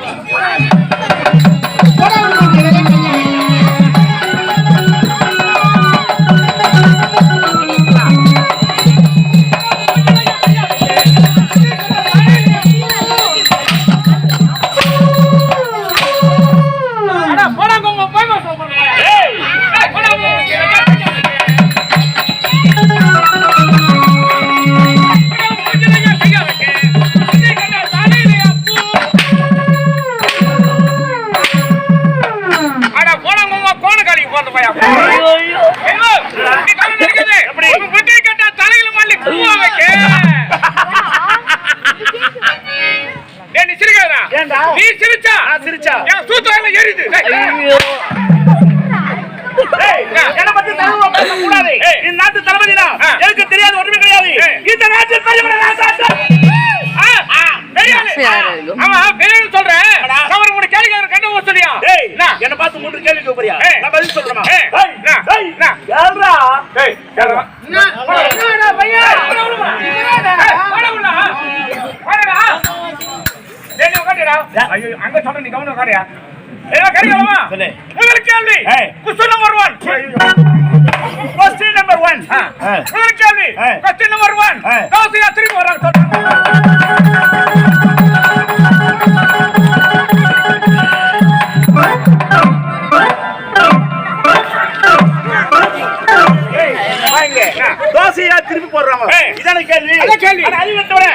Thank you. நீ சிரிச்சா நான் சிரிச்சா என் என்னை பத்தி. இந்த நாட்டு தளபதிடா. ஆ. எனக்கு தெரியாத ஒண்ணுமே கிடையாது. இந்த நாட்டில் பெரிய பெரிய சொல்றேன். நான் ஒரு மூணு கேள்வி ஊத்த சொல்லியா? என்ன? என்னை பார்த்து மூன்று கேள்வி கேட்க போறியா? ஏய். நான் பதில் சொல்றேனா? ஏய், ஏய், என்ன? ஏய், என்ன? கேளுடா. ஏய், கேளுடா. ஏய், வாடா உள்ள. ஏய், வாடா உள்ள. வாடா. ஏய், நீ உட்காருடா. ஐயோ, அங்க சொல்றேன், நீ தோசையா திருப்பி போடுறாங்க. இதான கேள்வி அதான் கேள்வி.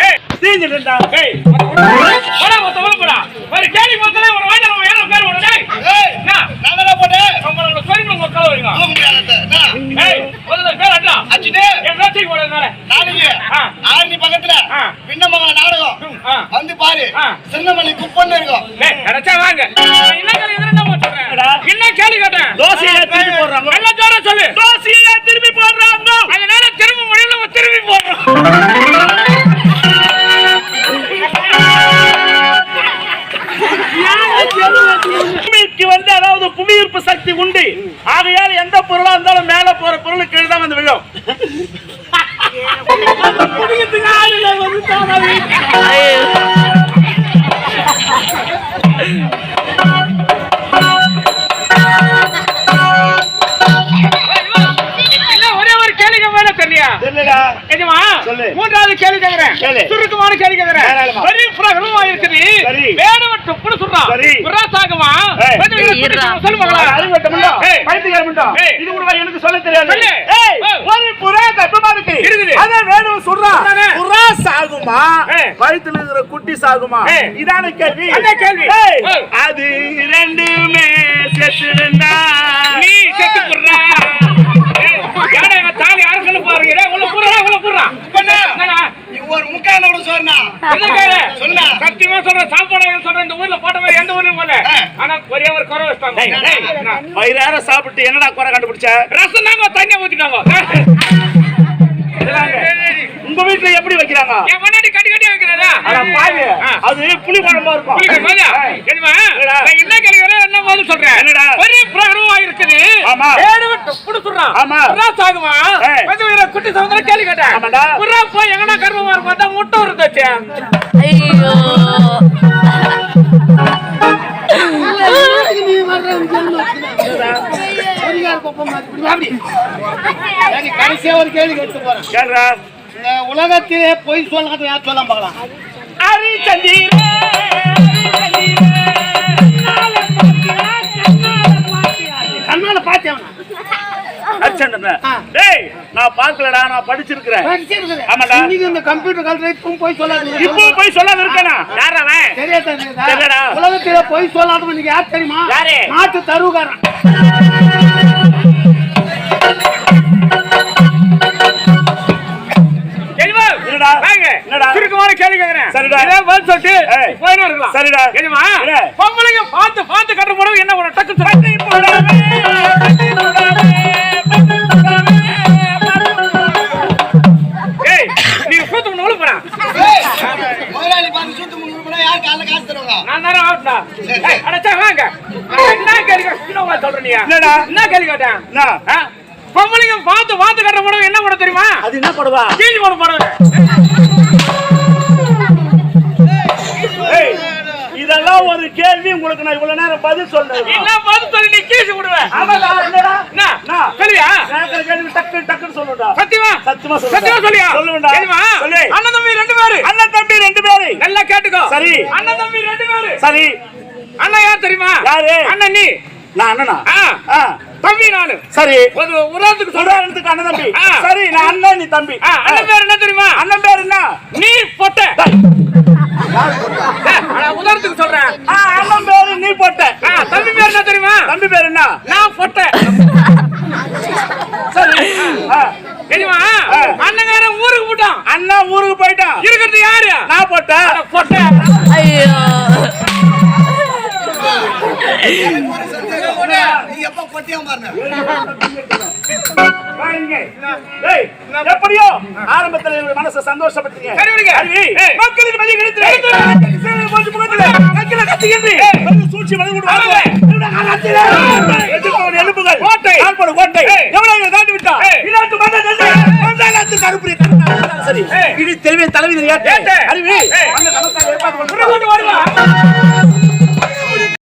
ஏய். தீஞ்சிட்டு இருந்தா. ஏய், போடா, மொத்த போடா. ஒரு கேள்வி மொத்தலே ஒரு வாயில நம்ம ஏற பேர் விடு, டேய். என்ன? உங்களோட சொரிமுறை உங்க உட்கார வைங்க. ஏய், முதல்ல பேர் அட்ரா. என் பேச்சைக்கு போடு மேல. ஆ. ஆ. ம், ஆ. வந்து பாரு ஆ. சின்னமல்லி குப்பன்னு இருக்கும் கிடைச்சா வாங்க. நான் என்ன கேள்வி கேட்டேன், என்ன கேள்வி கேட்டேன்? தோசையா திருப்பி போடுறாங்க நல்ல ஜோரா சொல்லு. போற பொருள் கீழே தான் வந்து விழும். மூன்றாவது கேள்வி கேக்குறேன். கேளு. சுருக்கமான கேள்வி. சரி. வேடுவன் சொல்றான். எனக்கு சொல்ல தெரியாது. ஒரு புறா இருக்கு. அதான் வேணும் சொல்றான். அதானே. புறா சாகுமா. வயித்துல இருக்கிற குட்டி சாகுமா. இதான கேள்வி. அதான் கேள்வி. அது ரெண்டுமே செத்துருந்தா நீ செத்து ஒரு முக்கால கூட சொன்னா? சொன்னா. சத்தியமா சொல்றேன், சாப்பாடு சொல்றேன், இந்த ஊர்ல போட்ட மாதிரி எந்த ஊர்லயும் போடல. ஆனா ஒரே ஒரு குறை வச்சிட்டாங்க. வயிறார சாப்பிட்டு என்னடா குறை கண்டுபிடிச்ச ரசம் தாங்க தண்ணியை ஊத்திட்டாங்க உங்க வீட்டுல எப்படி வைக்கிறாங்க என் முன்னாடி கட்டி கட்டி ஆ. அது புளி குழம்பா இருக்கும் என்ன கேட்கிறேன், என்ன பதில் சொல்றேன்? என்னடா? ஒரே பிரகடனமா இருக்குது. ஆமா. புடிச்சுடுறான். ஆமா. புறா சாகுமா? ஏய். கொஞ்சம் வீர குட்டி சமுத்திரம் கேள்வி கேட்டேன். ஆமாடா. புறா போய் எங்கனா கர்ப்பமா இருக்கும், அதான் முட்டை. ஐயோ கடைசியா ஒரு கேள்வி கேட்டு போறேன் உலகத்திலே பொய் சொல்லாத யார் சொல்ல பார்க்கலாம் அரி சந்தீரே டேய் நான் பார்க்கலடா நான் படிச்சிருக்கிறேன். ஆமாடா. இந்த கம்ப்யூட்டர் காலத்துல இப்பவும் போய் சொல்லாத. இப்போ போய் சொல்லாம இருக்கேனா? யார் அவன்? தெரியாதா? தெரியலடா. உலகத்திலே பொய் சொல்லாதவன் நீங்க யார் தெரியுமா? யாரு? நாட்டு தருவுகாரன் காலைல காசு தருவாங்க. நான் தானே ஆட்டா ஏய் அடச்சா வாங்க. என்ன கேள்வி என்ன சொல்ற நீ. என்னடா? என்ன கேள்வி கேட்டேன்? பொம்பளைங்க பார்த்து பார்த்து கட்டுற புடவை என்ன புடவை தெரியுமா? அது என்ன படுவா? கீழ் போட புடவை. ஏய் இதெல்லாம் ஒரு கேள்வி உங்களுக்கு நான் இவ்வளவு நேரம் பதில் சொன்னேன் என்ன பார்த்து சொல்லி நீ கீசு விடுவேன் ஆமாடா, என்னடா? என்ன? நான் சொல்லியா கேள்வி டக்கு டக்குன்னு சொல்லுடா சத்தியமா? சத்தியமா சொல்லுடா. சத்தியமா சொல்லியா சொல்லுவேன்டா. தெரியுமா சொல்லு. அண்ணன் தம்பி ரெண்டு பேரு. அண்ணன் நல்லா கேட்டுக்கோ. சரி. அண்ணன் தம்பி ரெண்டு பேரு. சரி. அண்ணன் யார் தெரியுமா? யாரு? அண்ணன் நீ. நான் அண்ணனா? தம்பி நானு. சரி. ஒரு உதாரணத்துக்கு அண்ணன் தம்பி. சரி நான் அண்ணன் நீ தம்பி. அண்ணன் பேர் என்ன தெரியுமா? அண்ணன் பேர் என்ன? நீ பொட்ட. உதாரணத்துக்கு சொல்றேன். அண்ணன் பேரு நீ போட்ட. தம்பி பேர் என்ன தெரியுமா? தம்பி பேர் என்ன? நான் பொட்ட. சரி. தெரியுமா. அண்ணன் ஊருக்கு போட்டான் அண்ணா ஊருக்கு போயிட்டான். இருக்கிறது யாரு? நான் போட்டேன். அட, பொட்ட நீ எப்ப கொட்டியா பாருங்க வாங்க. டேய், எப்படியோ ஆரம்பத்துல என்னுடைய மனசை ஏய். மக்களுக்கு மதிய கிடைத்து. சூழ்ச்சி எலும்புகள். கோட்டை. கால்படு கோட்டை. எவ்வளவு தாண்டி விட்டா? இல்லாட்டு கருத்தாலும் சரி. இது தெரிவிய தலைவி. அறிவி. அந்த நமஸ்காரம் ஏற்பாடு